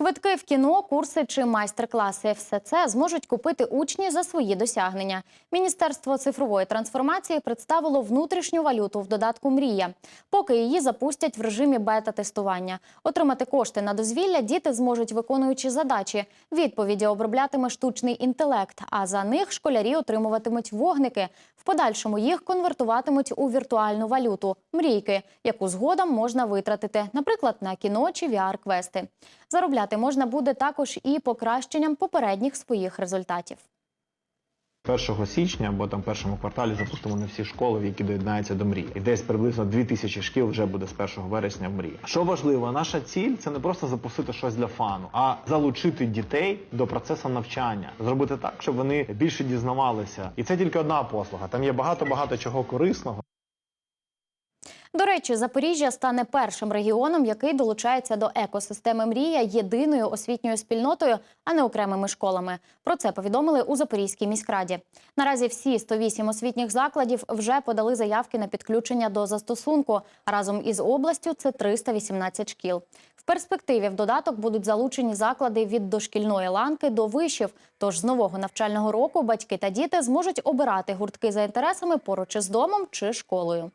Квитки в кіно, курси чи майстер-класи все це зможуть купити учні за свої досягнення. Міністерство цифрової трансформації представило внутрішню валюту в додатку Мрія. Поки її запустять в режимі бета-тестування. Отримати кошти на дозвілля діти зможуть, виконуючи задачі. Відповіді оброблятиме штучний інтелект. А за них школярі отримуватимуть вогники. В подальшому їх конвертуватимуть у віртуальну валюту мрійки, яку згодом можна витратити, наприклад, на кіно чи VR-квести. Заробляти можна буде також і покращенням попередніх своїх результатів. 1 січня або там першому кварталі запустимо не всі школи, які доєднаються до мрії. І десь приблизно 2000 шкіл вже буде з 1 вересня в мрії. Що важливо, наша ціль це не просто запустити щось для фану, а залучити дітей до процесу навчання, зробити так, щоб вони більше дізнавалися. І це тільки одна послуга. Там є багато багато чого корисного. До речі, Запоріжжя стане першим регіоном, який долучається до екосистеми Мрія єдиною освітньою спільнотою, а не окремими школами. Про це повідомили у Запорізькій міськраді. Наразі всі 108 освітніх закладів вже подали заявки на підключення до застосунку. Разом із областю це 318 шкіл. В перспективі в додаток будуть залучені заклади від дошкільної ланки до вишів. Тож з нового навчального року батьки та діти зможуть обирати гуртки за інтересами поруч із домом чи школою.